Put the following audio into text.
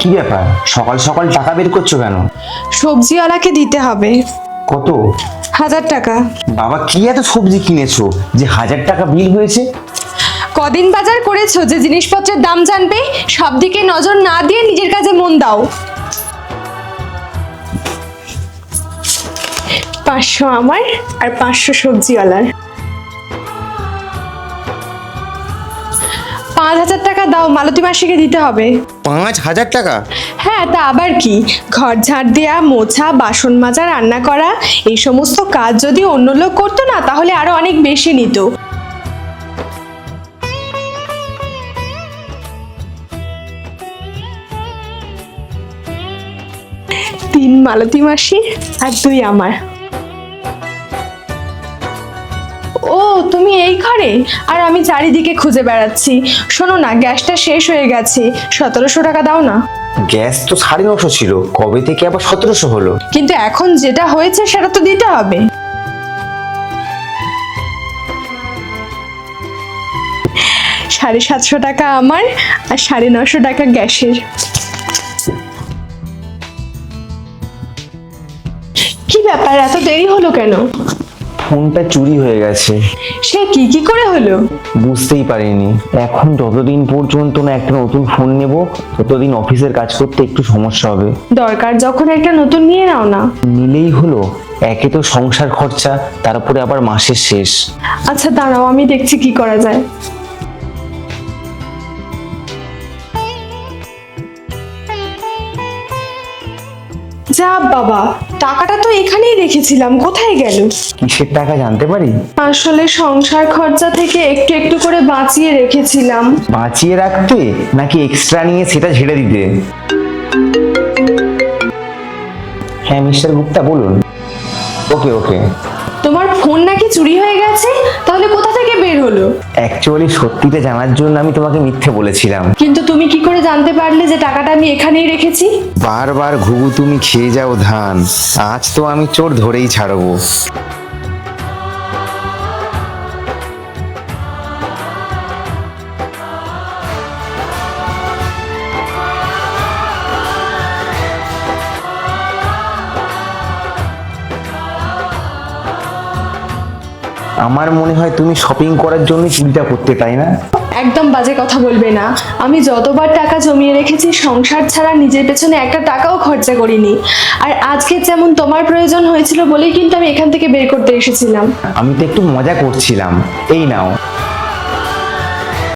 কি ব্যাপার? সকাল সকাল টাকা বের করছ কেন? সবজিওয়ালাকে দিতে হবে। কত? হাজার টাকা। বাবা কি এত সবজি কিনেছো? যে হাজার টাকা বিল হয়েছে? কদিন বাজার করেছ যে জিনিসপত্রের দাম জানবে? সব দিকে নজর না দিয়ে নিজের কাজে মন দাও। পাঁচশো আমার আর পাঁচশো সবজিওয়ালার। পাঁচ হাজার টাকা দাও মালতী মাসিকে দিতে হবে। পাঁচ হাজার টাকা? হ্যাঁ তা আবার কি? ঘর ঝাড় দেওয়া মোছা বাসন মাজা রান্না করা এই সমস্ত কাজ যদি অন্য লোক করতো না তাহলে আরও অনেক বেশি নিত। তিন মালতী মাসি আর দুই আমার। তুমি এই ঘরে? আর আমি চারিদিকে খুঁজে বেড়াচ্ছি। শোনো না গ্যাসটা শেষ হয়ে গেছে। সতেরোশো টাকা দাও না। গ্যাস তো সাড়ে নশো ছিল। কবে থেকে আবার সতেরোশো হলো? কিন্তু এখন যেটা হয়েছে সেটা তো দিতে হবে। সাড়ে সাতশো টাকা আমার আর সাড়ে নশো টাকা গ্যাসের। কি ব্যাপার এত দেরি হলো কেন? ফোনটা চুরি হয়ে গেছে। সে কি কি করে হলো? বুঝতেই পারিনি। এখন যতদিন পর্যন্ত না একটা নতুন ফোন নেব ততদিন অফিসের কাজ করতে একটু সমস্যা হবে। দরকার যখন একটা নতুন নিয়ে নাও না। নিলেই হলো। একে তো সংসার খরচা তারপরে আবার মাসের শেষ। আচ্ছা দাঁড়াও আমি দেখছি কি করা যায়। যা বাবা টাকাটা তো এখানেই রেখেছিলাম কোথায় গেল? কিসের টাকা জানতে পারি? আসলে সংসার খরচা থেকে একটু একটু করে বাঁচিয়ে রেখেছিলাম। বাঁচিয়ে রাখতে নাকি এক্সট্রা নিয়ে সেটা ঝেড়ে দিতে? হ্যাঁ মিস্টার গুপ্তা বলুন। ওকে ওকে। তোমার ফোন নাকি চুরি হয়ে গেছে? তাহলে কোথা থেকে বের হলো? অ্যাকচুয়ালি সত্যিটা জানার জন্য আমি তোমাকে মিথ্যে বলেছিলাম। কিন্তু তুমি কি করে জানতে পারলে যে টাকাটা আমি এখানেই রেখেছি? বারবার ঘুঘু তুমি খেয়ে যাও ধান আজ তো আমি চোর ধরেই ছাড়বো। আমার মনে হয় তুমি শপিং করার জন্য চিন্তা করতে তাই না? একদম বাজে কথা বলবে না। আমি যতবার টাকা জমিয়ে রেখেছি সংসার ছাড়া নিজের পেছনে একটা টাকাও খরচা করিনি। আর আজকে যেমন তোমার প্রয়োজন হয়েছিল বলেই কিন্তু আমি এখান থেকে বের করতে এসেছিলাম। আমি তো একটু মজা করছিলাম। এই নাও।